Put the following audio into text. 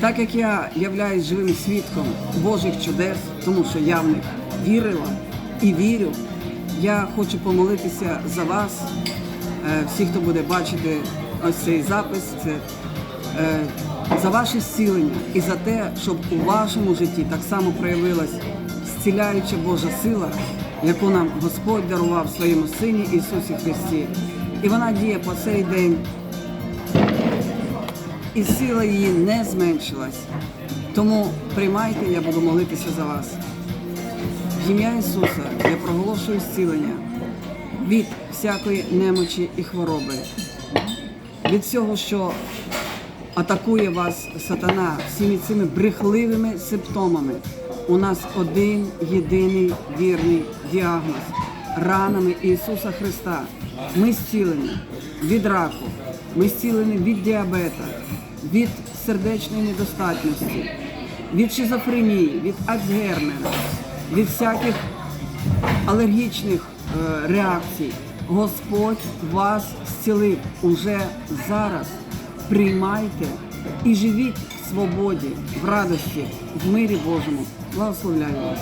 Так як я являюсь живим свідком Божих чудес, тому що я в них вірила і вірю, я хочу помолитися за вас, е, всі, хто буде бачити ось цей запис, це е, за ваше зцілення і за те, щоб у вашому житті так само проявилась зціляюча Божа сила, яку нам Господь дарував своєму Сині Ісусі Христі. І вона діє по цей день і сила її не зменшилась. Тому приймайте, я буду молитися за вас. В ім'я Ісуса я проголошую зцілення від всякої немочі і хвороби, від всього, що атакує вас сатана всіми цими брехливими симптомами. У нас один єдиний вірний діагноз ранами Ісуса Христа. Ми зцілені від раку, ми зцілені від діабета, від сердечної недостатності, від шизофренії, від Альцгеймера, від всяких алергічних е, реакцій. Господь вас зцілив уже зараз. Приймайте і живіть в свободі, в радості, в мирі Божому. Благословляю вас.